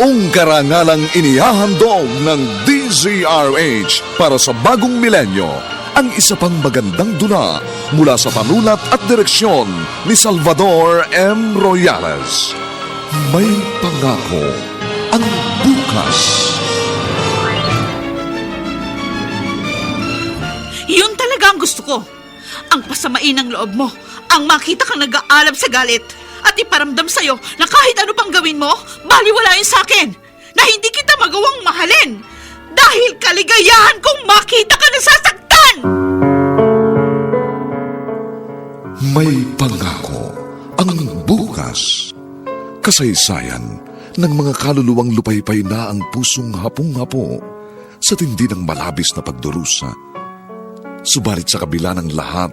Buong karangalang inihahandog ng DZRH para sa bagong milenyo ang isa pang magandang dula mula sa panulat at direksyon ni Salvador M. Royales. May pangako ang bukas. Yun talaga ang gusto ko. Ang pasamain ng loob mo. Ang makita kang nag-aalab sa galit. At iparamdam sa'yo na kahit ano pang gawin mo, baliwala yun sa akin. Na hindi kita magawang mahalin. Dahil kaligayahan kong makita ka nasasaktan! May pangako ang bukas. Kasaysayan ng mga kaluluwang lupaypay na ang pusong hapong-hapo sa tindi ng malabis na pagdurusa. Subalit sa kabila ng lahat,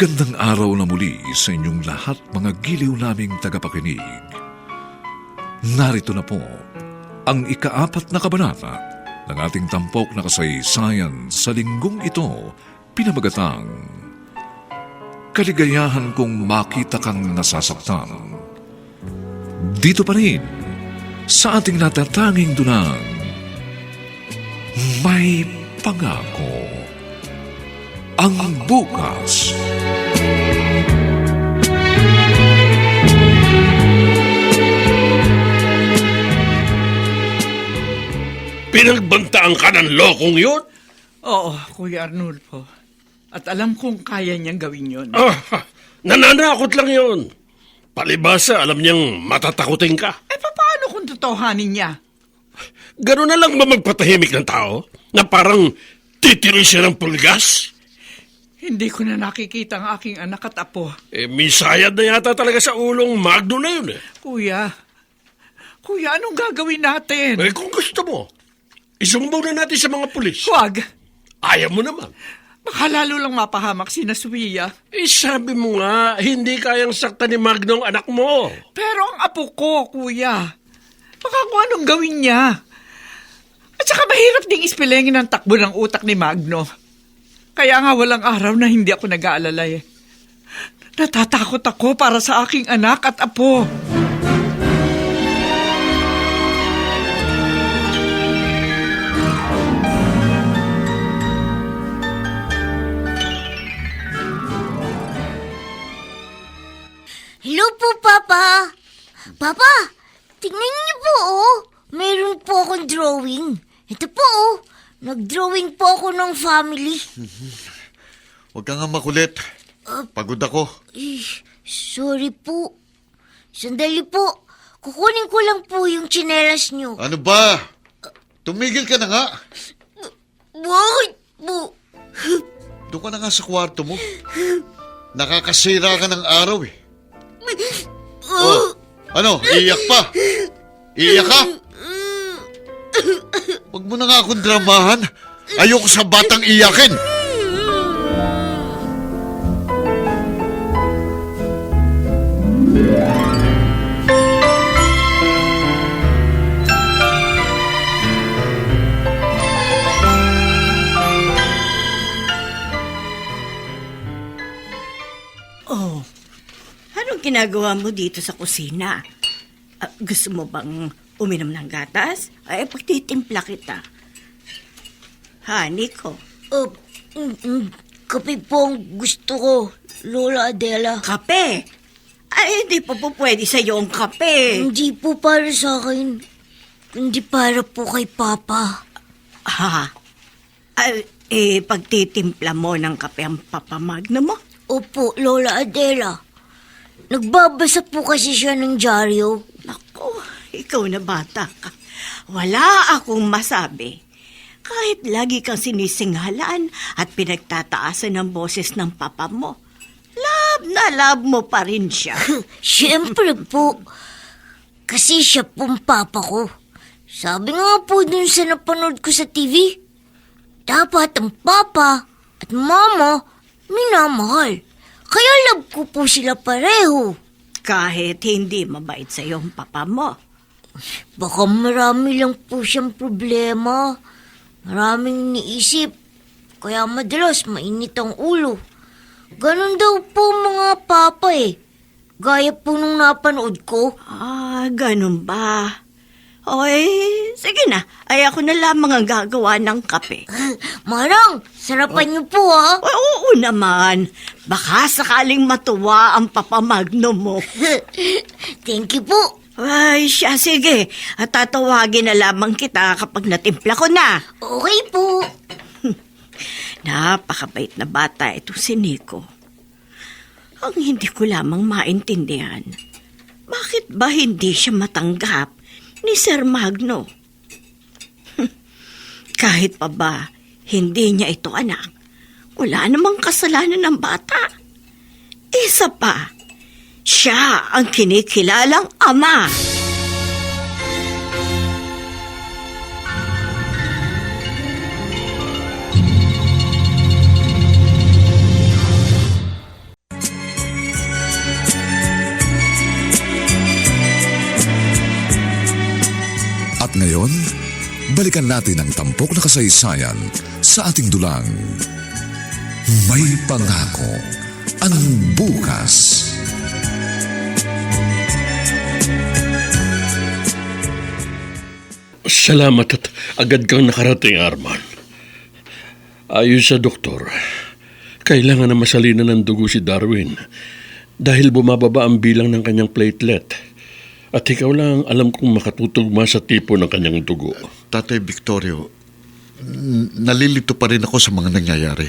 Magandang araw na muli sa inyong lahat mga giliw naming tagapakinig. Narito na po ang ikaapat na kabanata ng ating tampok na kasaysayan sa linggong ito, pinamagatang Kaligayahan kong makita kang nasasaktan. Dito pa rin, sa ating natatanging dunang, may pangako ang bukas. Pinagbantaan ka ng lokong yun? Oo, Kuya Arnulfo. At alam kong kaya niyang gawin yon. Ah, nananakot lang yun. Palibasa, alam niyang matatakutin ka. Eh, paano kung totohanin niya? Ganun na lang ba magpatahimik ng tao? Na parang titiroy siya ng pulgas? Hindi ko na nakikita ang aking anak at apo. Eh, misayad na yata talaga sa ulong Magno na yun eh. Kuya, Kuya, anong gagawin natin? Eh, kung gusto mo, isumbong na natin sa mga pulis. Huwag. Ayaw mo naman. Baka lalo lang mapahamak si Naswiya. Eh, sabi mo nga, hindi kayang sakta ni Magno ang anak mo. Pero ang apo ko, Kuya. Baka kung anong gawin niya. At saka mahirap ding ispilengin ang takbo ng utak ni Magno. Kaya nga walang araw na hindi ako nag-aalala eh. Natatakot ako para sa aking anak at apo. Hello po, Papa. Papa, tingnan niyo po, oh. Meron po akong drawing. Ito po, oh. Nag-drawing po ako ng family. Huwag ka nga makulit. Pagod ako. Eh, sorry po. Sandali po. Kukunin ko lang po yung tsinelas niyo. Ano ba? Tumigil ka na nga. Bakit po? Doon ka na nga sa kwarto mo. Nakakasira ka ng araw eh. Oh, ano? Iiyak pa? Iiyak ka? Huwag mo na nga akong dramahan. Ayoko sa batang iyakin. Oh, anong ginagawa mo dito sa kusina? Ah, gusto mo bang uminom ng gatas? Ay, pagtitimpla kita. Ha, Nico? Uh, mm, mm, kape po ang gusto ko, Lola Adela. Kape? Ay, hindi pa po pwede sa'yo ang kape. Hindi po para sa akin. Hindi para po kay Papa. Ha? Ay, eh, pagtitimpla mo ng kape ang papamagna mo? Opo, Lola Adela. Nagbabasa po kasi siya ng dyaryo. Ako, ikaw na bata ka. Wala akong masabi. Kahit lagi kang sinisingalan at pinagtataasan ng boses ng papa mo, love na love mo pa rin siya. Siyempre po. Kasi siya pong papa ko. Sabi nga po dun sa napanood ko sa TV, dapat ang papa at mama minamahal. Kaya love ko po sila pareho. Kahit hindi mabait sa ang papa mo. Baka marami lang po siyang problema. Maraming iniisip. Kaya madalas mainit ang ulo. Ganon daw po mga papa eh. Gaya po nung napanood ko. Ah, ganun ba? Oy, sige na. Ay ako na lamang ang gagawa ng kape. Marang, sarapan niyo po ha. Ay, oo naman. Baka sakaling matuwa ang papamagno mo. Thank you po. Ay, siya, sige. At tatawagin na lamang kita kapag natimpla ko na. Okay po. Napakabait na bata ito si Nico. Ang hindi ko lamang maintindihan, bakit ba hindi siya matanggap ni Sir Magno? Kahit pa ba hindi niya ito anak, wala namang kasalanan ng bata. Isa pa, siya ang kinikilalang ama. At ngayon, balikan natin ang tampok na kasaysayan sa ating dulang. May pangako ang bukas. Salamat at agad kang nakarating, Arman. Ayon sa doktor, kailangan na masalina ng dugo si Darwin dahil bumababa ang bilang ng kanyang platelet. At ikaw lang ang alam kong makatutugma sa tipo ng kanyang dugo. Tatay Victorio, nalilito pa rin ako sa mga nangyayari.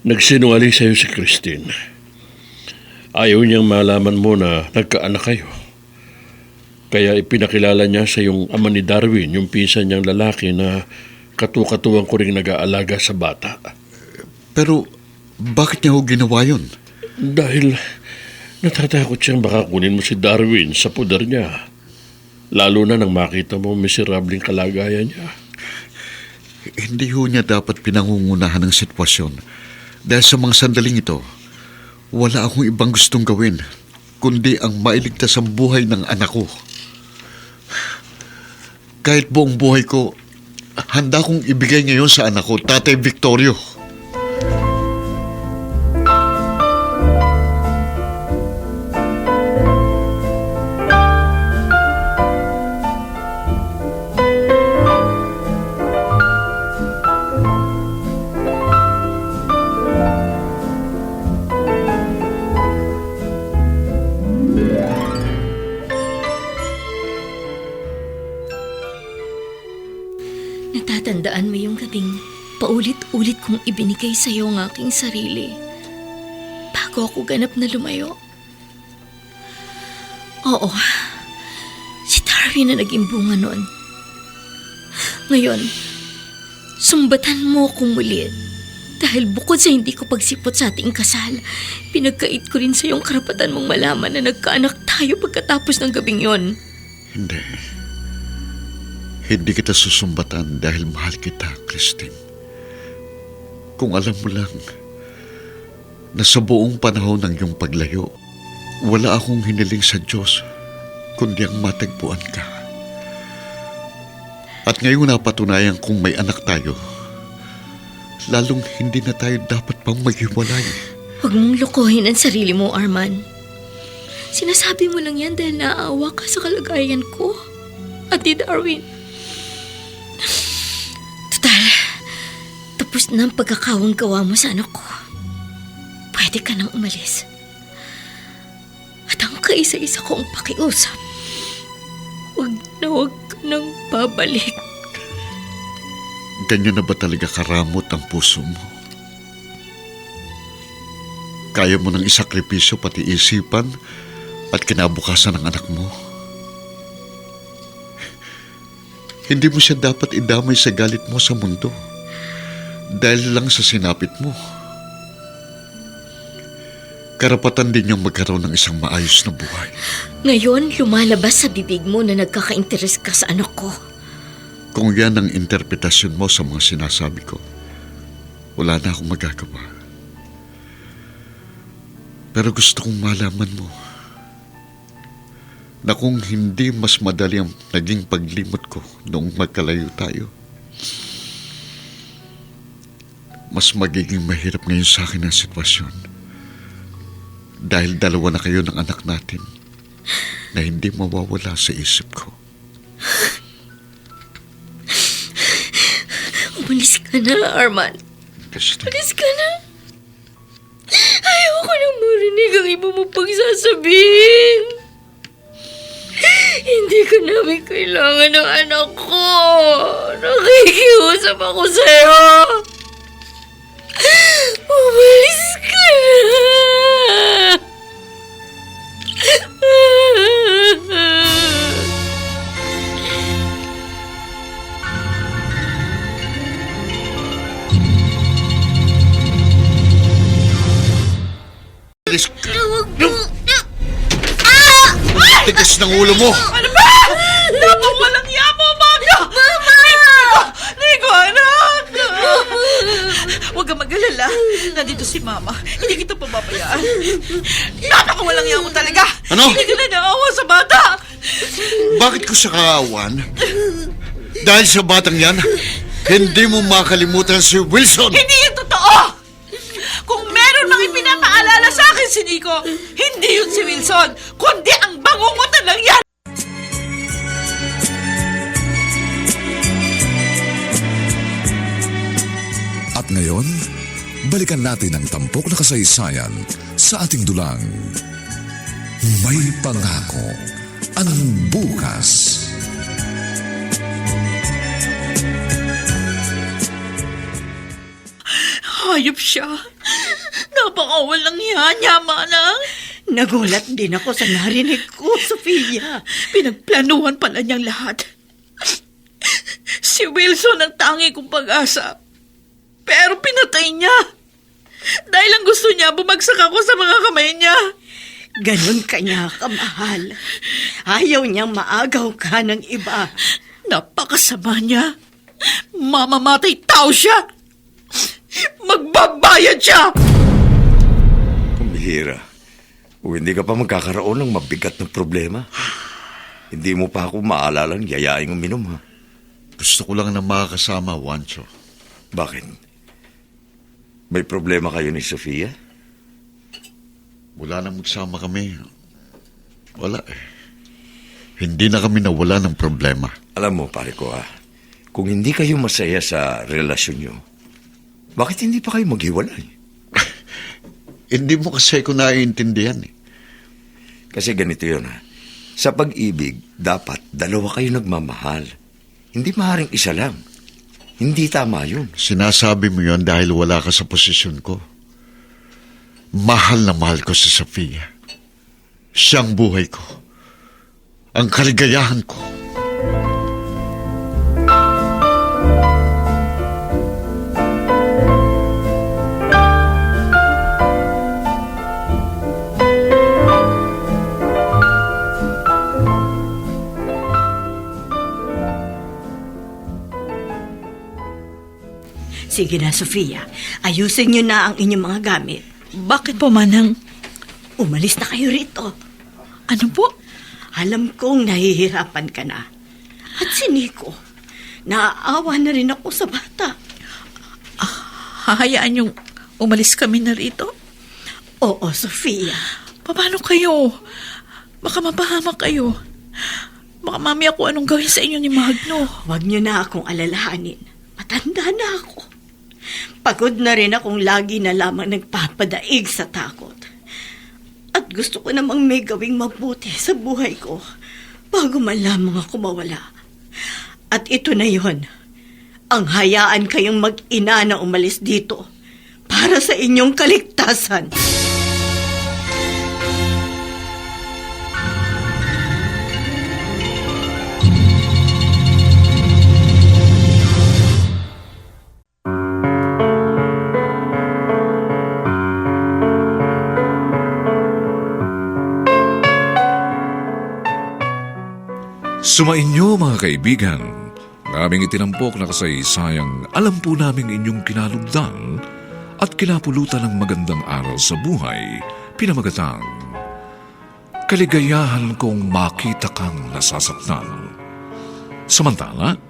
Nagsinungaling sa'yo si Christine. Ayaw niyang malaman mo na nagkaanak kayo. Kaya ipinakilala niya sa yung ama ni Darwin, yung pinsan niyang lalaki na katukatuwang ko rin nag-aalaga sa bata. Pero bakit niya ho ginawa yun? Dahil natatakot siyang baka kunin mo si Darwin sa pudar niya. Lalo na nang makita mo miserabling kalagayan niya. Hindi ho niya dapat pinangungunahan ng sitwasyon. Dahil sa mga sandaling ito, wala akong ibang gustong gawin kundi ang mailigtas ang buhay ng anak ko. Kahit buong buhay ko, handa kong ibigay ngayon sa anak ko, Tatay Victorio. Ibinigay sa iyo ang aking sarili bago ako ganap na lumayo. Oo, si Darwin na naging bunga noon. Ngayon, sumbatan mo akong muli dahil bukod sa hindi ko pagsipot sa ating kasal, pinagkait ko rin sa iyong karapatan mong malaman na nagkaanak tayo pagkatapos ng gabing yon. Hindi. Hindi kita susumbatan dahil mahal kita, Christine. Kung alam mo lang na sa buong panahon ng iyong paglayo, wala akong hiniling sa Diyos kundi ang matagpuan ka. At ngayong napatunayan kung may anak tayo, lalong hindi na tayo dapat pang maghiwalay. Huwag mong lukuhin ang sarili mo, Arman. Sinasabi mo lang yan dahil naaawa ka sa kalagayan ko. Ate Darwin. Na ang pagkakawang gawa mo sa anak ko. Pwede ka nang umalis. At ang kaisa-isa kong pakiusap, huwag na huwag ka nang babalik. Ganyan na ba talaga karamot ang puso mo? Kaya mo nang isakripisyo pati isipan at kinabukasan ng anak mo? Hindi mo siya dapat idamay sa galit mo sa mundo dahil lang sa sinapit mo. Karapatan din niyang magkaroon ng isang maayos na buhay. Ngayon, lumalabas sa bibig mo na nagkaka-interes ka sa anak ko. Kung yan ang interpretasyon mo sa mga sinasabi ko, wala na akong magagawa. Pero gusto kong malaman mo na kung hindi mas madali ang naging paglimot ko noong magkalayo tayo, mas magiging mahirap ngayon sa akin ang sitwasyon. Dahil dalawa na kayo ng anak natin na hindi mawawala sa isip ko. Umalis ka na, Arman. Christine. Umalis ka na. Ayoko nang marinig ang iba mo pagsasabihin. Hindi ka namin kailangan ng anak ko. Nakikiusap ako sa'yo. Umalis ka na. Alis ka. Tigas ng ulo mo. Ano ba? Dapat walang yamo, Magno! Mama! Nico! Nico, anak! Huwag kang mag-alala. Nandito si Mama. Hindi kita pababayaan. Napaka walang yamo talaga. Ano? Hindi ka na naawa sa bata. Bakit ko siya kaawan? Dahil sa batang yan, hindi mo makalimutan si Wilson. Hindi yun totoo! Kung meron mang ipinapaalala sa akin si Nico, hindi yun si Wilson, kundi ang bangungutan lang yan! At ngayon, balikan natin ang tampok na kasaysayan sa ating dulang. May pangako ang bukas. Hayop siya. Napakawalang yan, yama na. Nagulat din ako sa narinig ko, Sofia. Pinagplanuhan pala niyang lahat. Si Wilson ang tangi kong pag-asa. Pero pinatay niya. Dahil ang gusto niya, bumagsak ako sa mga kamay niya. Ganon kanya kamahal. Ayaw niyang maagaw ka ng iba. Napakasama niya. Mamamatay tao siya. Magbabayad siya. Pambihira. O hindi ka pa magkakaroon ng mabigat na problema. hindi mo pa ako maalalang yayaing uminom, ha? Gusto ko lang na makakasama, Wancho. Bakit? May problema kayo ni Sofia? Wala nang magsama kami. Wala eh. Hindi na kami nawala ng problema. Alam mo, pare ko, ha? Kung hindi kayo masaya sa relasyon nyo, bakit hindi pa kayo maghiwalay? Hindi mo kasi ko naiintindihan eh. Kasi ganito yun, ha? Sa pag-ibig, dapat dalawa kayo nagmamahal. Hindi maaaring isa lang. Hindi tama yun. Sinasabi mo yon dahil wala ka sa posisyon ko. Mahal na mahal ko si Sofia. Siyang buhay ko. Ang kaligayahan ko. Sige na, Sofia. Ayusin niyo na ang inyong mga gamit. Bakit po, Manang? Umalis na kayo rito. Ano po? Alam kong nahihirapan ka na. At si Nico, naaawa na rin ako sa bata. Hahayaan yung umalis kami na rito? Oo, Sofia. Paano kayo? Baka mapahamak kayo. Baka mamaya kung anong gawin sa inyo ni Magno. Huwag niyo na akong alalahanin. Matanda na ako. Pagod na rin akong lagi na lamang nagpapadaig sa takot. At gusto ko namang may gawing mabuti sa buhay ko bago man lamang ako mawala. At ito na yon. Ang hayaan kayong mag-ina na umalis dito para sa inyong kaligtasan. Sumainyo mga kaibigan, ng aming itinampok na kasaysayang alam po namin inyong kinalugdan at kinapulutan ng magandang aral sa buhay, pinamagatang Kaligayahan kong makita kang nasasaktan. Samantala,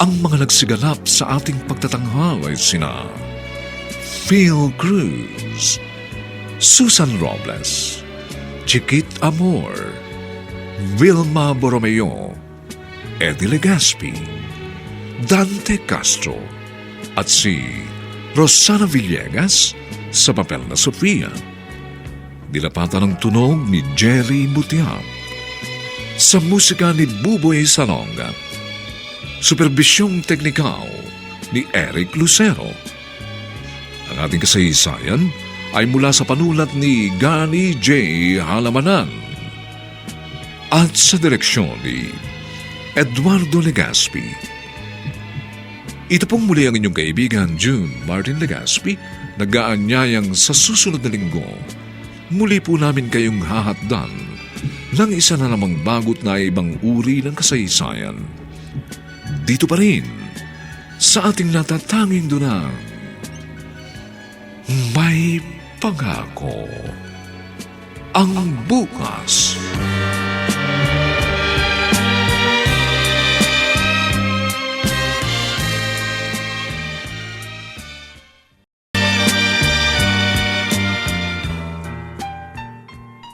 ang mga nagsiganap sa ating pagtatanghal ay sina Phil Cruz, Susan Robles, Chiquit Amor, Vilma Borromeo, Eddie Legaspi, Dante Castro, at si Rosana Villegas sa papel na Sofia. Dilapatan ng tunog ni Jerry Butiap. Sa musika ni Buboy Salonga. Superbisyong teknikal ni Eric Lucero. Ang ating kasaysayan ay mula sa panulat ni Gani J. Halamanan at sa direksyon ni Eduardo Legaspi. Ito pong muli ang inyong kaibigan June Martin Legaspi, nag-aanyayang sa susunod na linggo. Muli po namin kayong hahatdan ng isa na namang bagot na ibang uri ng kasaysayan. Dito pa rin, sa ating natatanging dunang, may pangako ang bukas.